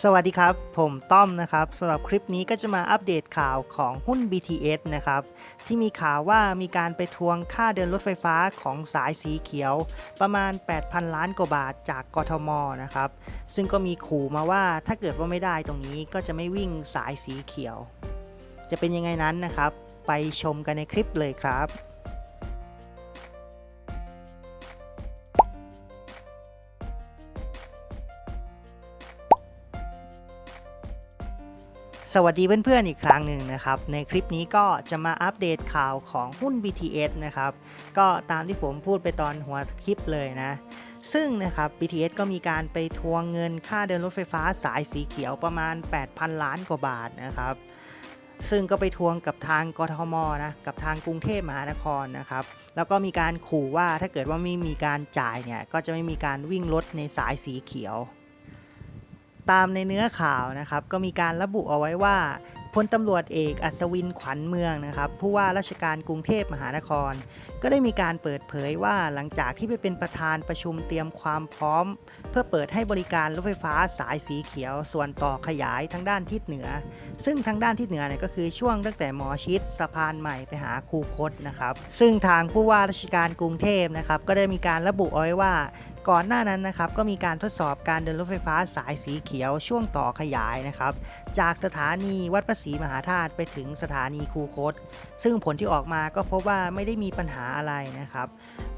สวัสดีครับ ผมต้อมนะครับสำหรับคลิปนี้ก็จะมาอัปเดตข่าวของหุ้น BTS นะครับ ที่มีข่าวว่ามีการไปทวงค่าเดินรถไฟฟ้าของสายสีเขียว ประมาณ 8,000 ล้านกว่าบาทจากกทมนะครับ ซึ่งก็มีขู่มาว่าถ้าเกิดว่าไม่ได้ตรงนี้ก็จะไม่วิ่งสายสีเขียว จะเป็นยังไงนั้นนะครับ ไปชมกันในคลิปเลยครับ สวัสดีเพื่อนๆอีกครั้งหนึ่งนะครับ ในคลิปนี้ก็จะมาอัปเดตข่าวของหุ้น BTS นะครับ ก็ตามที่ผมพูดไปตอนหัวคลิปเลยนะ ซึ่งนะครับ BTS ก็มีการไปทวงเงินค่าเดินรถไฟฟ้าสายสีเขียวประมาณ 8,000 ล้านกว่าบาทนะครับ ซึ่งก็ไปทวงกับทางกทมนะกับทางกรุงเทพมหานครนะครับ แล้วก็มีการขู่ว่าถ้าเกิดว่าไม่มีการจ่ายเนี่ยก็จะไม่มีการวิ่งรถในสายสีเขียว ตามในเนื้อข่าวนะครับก็มีการระบุเอาไว้ว่าพลตำรวจเอกอัศวินขวัญเมืองนะครับผู้ว่าราชการกรุงเทพมหานคร ก็ได้มีการเปิดเผยว่าหลังจากที่ไปเป็นประธานประชุมเตรียมความพร้อม เพื่อเปิดให้บริการรถไฟฟ้าสายสีเขียว ส่วนต่อขยายทางด้านทิศเหนือ ซึ่งทางด้านทิศเหนือเนี่ยก็คือช่วงตั้งแต่หมอชิดสะพานใหม่ไปหาคูคตนะครับ ซึ่งทางผู้ว่าราชการกรุงเทพนะครับก็ได้มีการระบุเอาไว้ว่าก่อนหน้านั้นนะครับก็มีการทดสอบการเดินรถไฟฟ้าสายสีเขียวช่วงต่อขยายนะครับจากสถานีวัดพระศรีมหาธาตุไปถึงสถานีคูคต ซึ่งผลที่ออกมาก็พบว่าไม่ได้มีปัญหาอะไรนะครับ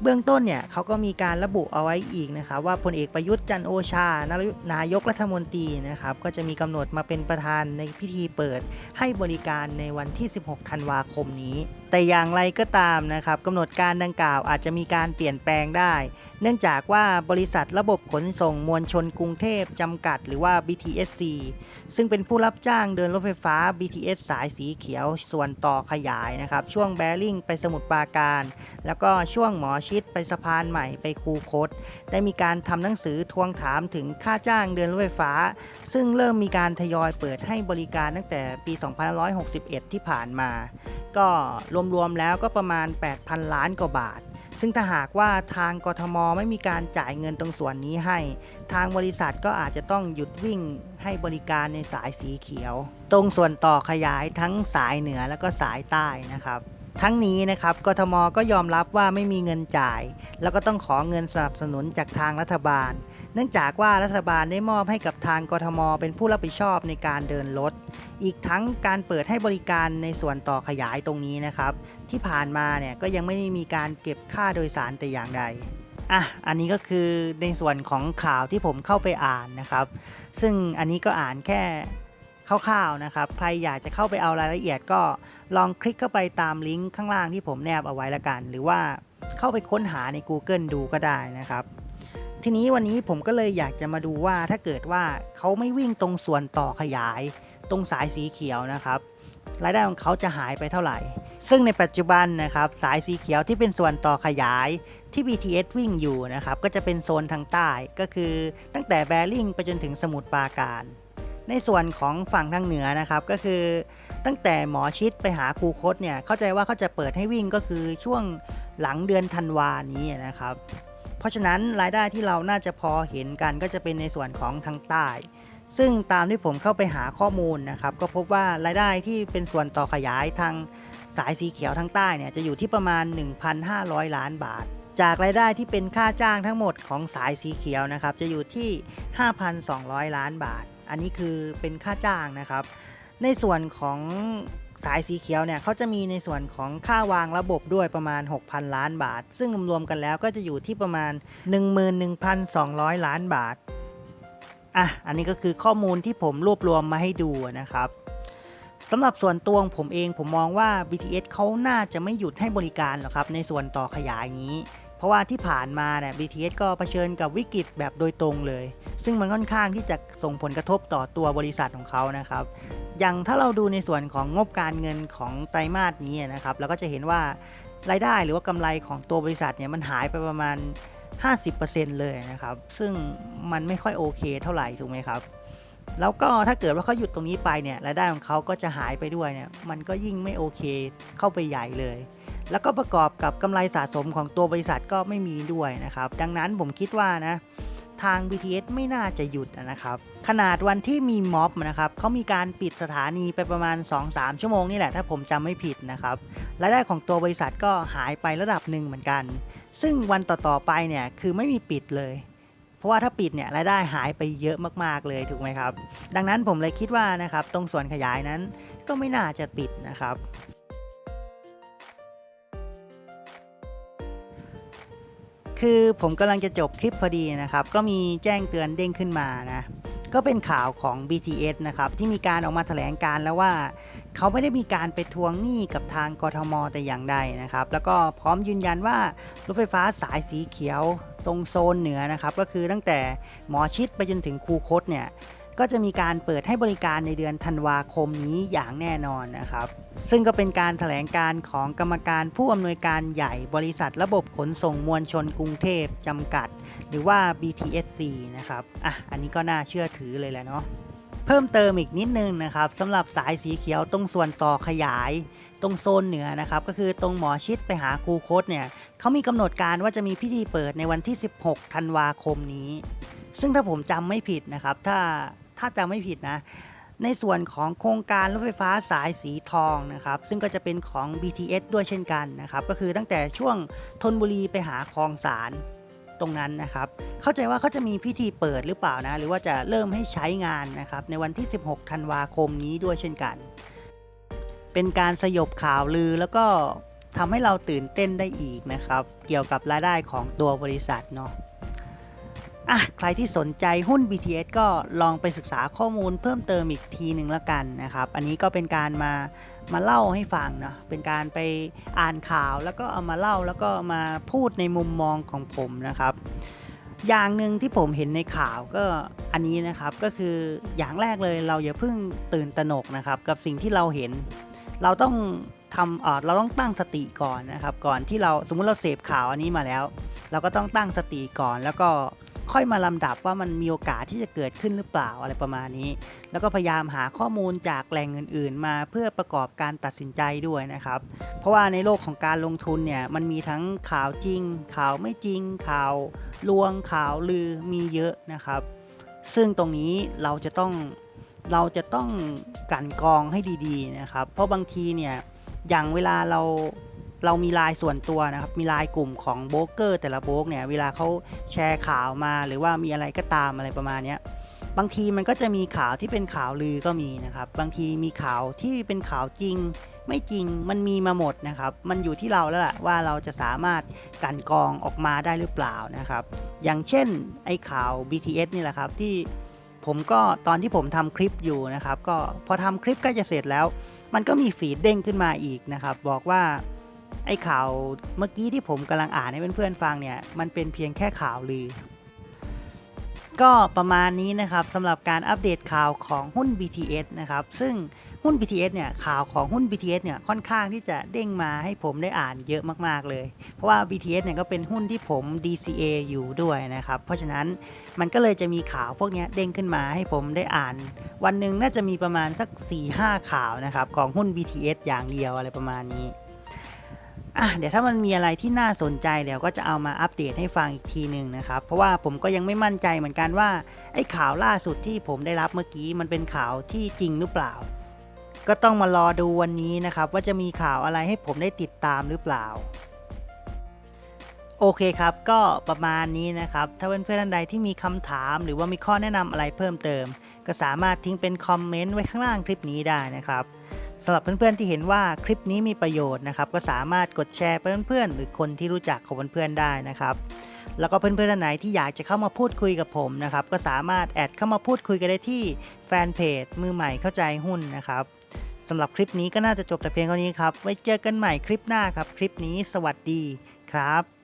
เบื้องต้นเนี่ยเขาก็มีการระบุเอาไว้อีกนะครับ ว่าพลเอกประยุทธ์จันโอชานายกรัฐมนตรีนะครับก็จะมีกำหนดมาเป็นประธานในพิธีเปิด ให้บริการในวันที่ 16 ธันวาคมนี้ แต่อย่างไรก็ตามนะครับกำหนดการดังกล่าวอาจจะมีการเปลี่ยนแปลงได้ เนื่องจากว่าบริษัทระบบขนส่งมวลชนกรุงเทพจำกัดหรือว่า BTSC ซึ่งเป็นผู้รับจ้างเดินรถไฟฟ้า BTS สายสีเขียวส่วนต่อขยายนะครับ ช่วงแบริ่งไปสมุทรปราการ แล้วก็ช่วงหมอชิดไปสะพานใหม่ไปคูคต ได้มีการทำหนังสือทวงถามถึงค่าจ้างเดินรถไฟฟ้า ซึ่งเริ่มมีการทยอยเปิดให้บริการตั้งแต่ปี 2561 ที่ผ่านมา ก็รวมๆแล้วก็ประมาณ 8,000 ล้านกว่าบาท ซึ่งถ้าหากว่าทางกทมไม่มีการจ่ายเงินตรงส่วนนี้ให้ ทางบริษัทก็อาจจะต้องหยุดวิ่งให้บริการในสายสีเขียว ตรงส่วนต่อขยายทั้งสายเหนือและก็สายใต้นะครับ ทั้งนี้นะครับกทมก็ยอมรับว่าไม่มีเงินจ่าย แล้วก็ต้องขอเงินสนับสนุนจากทางรัฐบาล เนื่องจากว่ารัฐบาลได้มอบให้กับทางกทม เป็นผู้รับผิดชอบในการเดินรถ อีกทั้งการเปิดให้บริการในส่วนต่อขยายตรงนี้นะครับ ที่ผ่านมาเนี่ยก็ยังไม่ได้มีการเก็บค่าโดยสารแต่อย่างใดอะ อันนี้ก็คือในส่วนของข่าวที่ผมเข้าไปอ่านนะครับ ซึ่งอันนี้ก็อ่านแค่คร่าวๆนะครับ ใครอยากจะเข้าไปเอารายละเอียดก็ลองคลิกเข้าไปตามลิงก์ข้างล่างที่ผมแนบเอาไว้ละกัน หรือว่าเข้าไปค้นหาใน Google ดูก็ได้นะครับ ทีนี้วันนี้ผมก็เลยอยากจะมาดูว่าถ้าเกิดว่าเขาไม่วิ่งตรงส่วนต่อขยาย ตรงสายสีเขียวนะครับรายได้ของเขาจะหายไปเท่าไหร่ ซึ่งในปัจจุบันนะครับสายสีเขียวที่เป็นส่วนต่อขยายที่ BTS วิ่งอยู่นะครับก็จะเป็นโซนทางใต้ก็คือตั้งแต่แบริ่งไปจนถึงสมุทรปราการ ในส่วนของฝั่งทางเหนือนะครับก็คือ ตั้งแต่หมอชิดไปหาคูคตเนี่ยเข้าใจว่าเขาจะเปิดให้วิ่งก็คือช่วงหลังเดือนธันวานี้นะครับ ราะฉะนั้นรายได้ที่เราน่าจะพอเห็นกันก็จะเป็นในส่วนของทางใต้ ซึ่งตามที่ผมเข้าไปหาข้อมูลนะครับ ก็พบว่ารายได้ที่เป็นส่วนต่อขยายทางสายสีเขียวทางใต้เนี่ยจะอยู่ที่ประมาณ 1,500 ล้านบาท จากรายได้ที่เป็นค่าจ้างทั้งหมดของสายสีเขียวนะครับ จะอยู่ที่ 5,200 ล้านบาท อันนี้คือเป็นค่าจ้างนะครับ ในส่วนของ สายสีเขียวเนี่ยเขาจะมีในส่วนของค่าวางระบบด้วยประมาณ 6,000 ล้านบาท ซึ่งรวมๆกันแล้วก็จะอยู่ที่ประมาณ 11,200 ล้านบาทอะอันนี้ก็คือข้อมูลที่ผมรวบรวมมาให้ดูนะครับสำหรับส่วนตัวผมเองผมมองว่า BTS เขาน่าจะไม่หยุดให้บริการหรอกครับในส่วนต่อขยายนี้ เพราะว่าที่ผ่านมาเนี่ย BTS ก็เผชิญกับวิกฤตแบบโดยตรงเลย ซึ่งมันค่อนข้างที่จะส่งผลกระทบต่อตัวบริษัทของเขานะครับ อย่างถ้าเราดูในส่วนของงบการเงินของไตรมาสนี้นะครับเราก็จะเห็นว่ารายได้หรือว่ากำไรของตัวบริษัทเนี่ยมันหายไปประมาณ 50%เลยนะครับ ซึ่งมันไม่ค่อยโอเคเท่าไหร่ถูกไหมครับแล้วก็ถ้าเกิดว่าเขาหยุดตรงนี้ไปเนี่ยรายได้ของเขาก็จะหายไปด้วยเนี่ยมันก็ยิ่งไม่โอเคเข้าไปใหญ่เลย แล้วก็ประกอบกับกำไรสะสมของตัวบริษัทก็ไม่มีด้วยนะครับ ดังนั้นผมคิดว่านะ ทาง BTS ไม่น่าจะหยุดนะครับขนาดวันที่มีม็อบนะครับเขามีการปิดสถานีไปประมาณ 2-3 ชั่วโมงนี่แหละถ้าผมจำไม่ผิดนะครับรายได้ของตัวบริษัทก็หายไประดับหนึ่งเหมือนกัน ซึ่งวันต่อๆไปเนี่ยคือไม่มีปิดเลยเพราะว่าถ้าปิดเนี่ยรายได้หายไปเยอะมากๆเลยถูกไหมครับ ดังนั้นผมเลยคิดว่านะครับตรงส่วนขยายนั้นก็ไม่น่าจะปิดนะครับ คือผมกำลังจะจบคลิปพอดีนะครับ ก็มีแจ้งเตือนเด้งขึ้นมานะ ก็เป็นข่าวของ BTS นะครับ ที่มีการออกมาแถลงการแล้วว่า เขาไม่ได้มีการไปทวงหนี้กับทางกทมแต่อย่างใดนะครับ แล้วก็พร้อมยืนยันว่ารถไฟฟ้าสายสีเขียวตรงโซนเหนือนะครับ ก็คือตั้งแต่หมอชิดไปจนถึงคูคตเนี่ย ก็จะมีการเปิดให้บริการในเดือนธันวาคมนี้อย่างแน่นอนนะครับ ซึ่งก็เป็นการถแถลงการของกรรมการผู้อำนวยการใหญ่บริษัทระบบขนส่งมวลชนกรุงเทพจำกัด หรือว่า BTSC นะครับ อะ อันนี้ก็น่าเชื่อถือเลยแหละเนาะเพิ่มเติมอีกนิดนึงนะครับสำหรับสายสีเขียวตรงส่วนต่อขยาย ตรงโซนเหนือนะครับ ก็คือตรงหมอชิดไปหาครูโคตเนี่ยเขามีกำหนดการว่าจะมีพิธีเปิดในวันที่ 16 ธันวาคมนี้ ซึ่งถ้าผมจำไม่ผิดนะครับ ถ้า ถ้าจำไม่ผิดนะ ในส่วนของโครงการรถไฟฟ้าสายสีทองนะครับ ซึ่งก็จะเป็นของ BTS ด้วยเช่นกันนะครับ ก็คือตั้งแต่ช่วงธนบุรีไปหาคลองสารตรงนั้นนะครับ เข้าใจว่าเขาจะมีพิธีเปิดหรือเปล่านะ หรือว่าจะเริ่มให้ใช้งานนะครับ ในวันที่ 16 ธันวาคมนี้ด้วยเช่นกัน เป็นการสยบข่าวลือแล้วก็ทำให้เราตื่นเต้นได้อีกนะครับ เกี่ยวกับรายได้ของตัวบริษัทเนาะ อะใครที่สนใจหุ้น BTS ก็ลองไปศึกษาข้อมูลเพิ่มเติมอีกทีหนึ่งละกันนะครับ อันนี้ก็เป็นการมามาเล่าให้ฟังเนาะเป็นการไปอ่านข่าวแล้วก็เอามาเล่าแล้วก็มาพูดในมุมมองของผมนะครับ อย่างหนึ่งที่ผมเห็นในข่าวก็อันนี้นะครับก็คืออย่างแรกเลยเราอย่าเพิ่งตื่นตระหนกนะครับ กับสิ่งที่เราเห็น เราต้องทำเออเราต้องตั้งสติก่อนนะครับ ก่อนที่เราสมมุติเราเสพข่าวอันนี้มาแล้ว เราก็ต้องตั้งสติก่อนแล้วก็ ค่อยมาลำดับว่ามันมีโอกาสที่จะเกิดขึ้นหรือเปล่าอะไรประมาณนี้ แล้วก็พยายามหาข้อมูลจากแหล่งอื่น ๆ มาเพื่อประกอบการตัดสินใจด้วยนะครับ เพราะว่าในโลกของการลงทุนเนี่ยมันมีทั้งข่าวจริง ข่าวไม่จริง ข่าวลวงข่าวลือมีเยอะนะครับ ซึ่งตรงนี้เราจะต้องเราจะต้องกันกรองให้ดีๆนะครับ เพราะบางทีเนี่ยอย่างเวลาเรา เรามีไลน์ส่วนตัวนะครับ มีไลน์กลุ่มของโบรกเกอร์แต่ละโบรกเนี่ย เวลาเขาแชร์ข่าวมาหรือว่ามีอะไรก็ตามอะไรประมาณนี้บางทีมันก็จะมีข่าวที่เป็นข่าวลือก็มีนะครับ บางทีมีข่าวที่เป็นข่าวจริง ไม่จริงมันมีมาหมดนะครับ มันอยู่ที่เราแล้วล่ะว่าเราจะสามารถกันกองออกมาได้หรือเปล่านะครับ อย่างเช่นไอ้ข่าว BTS นี่แหละครับที่ผมก็ตอนที่ผมทำคลิปอยู่นะครับ ก็พอทำคลิปใกล้จะเสร็จแล้ว มันก็มีฟีดเด้งขึ้นมาอีกนะครับ บอกว่า ไอ้ข่าวเมื่อกี้ที่ผมกำลังอ่านให้เพื่อนๆฟังเนี่ย มันเป็นเพียงแค่ข่าวลือ ก็ประมาณนี้นะครับสำหรับการอัปเดตข่าวของหุ้น BTS นะครับ ซึ่งหุ้น BTS เนี่ยข่าวของหุ้น BTS เนี่ยค่อนข้างที่จะเด้งมาให้ผมได้อ่านเยอะมากๆเลย เพราะว่า BTS เนี่ยก็เป็นหุ้นที่ผม DCA อยู่ด้วยนะครับ เพราะฉะนั้นมันก็เลยจะมีข่าวพวกนี้เด้งขึ้นมาให้ผมได้อ่าน วันหนึ่งน่าจะมีประมาณสัก 4-5 ข่าวนะครับของหุ้น BTS อย่างเดียวอะไรประมาณนี้ อะเดี๋ยวถ้ามันมีอะไรที่น่าสนใจเดี๋ยวก็จะเอามาอัปเดตให้ฟังอีกทีหนึ่งนะครับ เพราะว่าผมก็ยังไม่มั่นใจเหมือนกันว่าไอ้ข่าวล่าสุดที่ผมได้รับเมื่อกี้มันเป็นข่าวที่จริงหรือเปล่า ก็ต้องมารอดูวันนี้นะครับ ว่าจะมีข่าวอะไรให้ผมได้ติดตามหรือเปล่าโอเคครับ ก็ประมาณนี้นะครับ ถ้าเพื่อนๆท่านใดที่มีคำถาม หรือว่ามีข้อแนะนำอะไรเพิ่มเติม ก็สามารถทิ้งเป็นคอมเมนต์ไว้ข้างล่างคลิปนี้ได้นะครับ สำหรับเพื่อนๆที่เห็นว่าคลิปนี้มีประโยชน์นะครับ ก็สามารถกดแชร์ไปเพื่อนๆหรือคนที่รู้จักของเพื่อนๆได้นะครับแล้วก็เพื่อนๆท่านไหนที่อยากจะเข้ามาพูดคุยกับผมนะครับ ก็สามารถแอดเข้ามาพูดคุยกันได้ที่แฟนเพจมือใหม่เข้าใจหุ้นนะครับสำหรับคลิปนี้ก็น่าจะจบแต่เพียงเท่านี้ครับ ไว้เจอกันใหม่คลิปหน้าครับ คลิปนี้สวัสดีครับ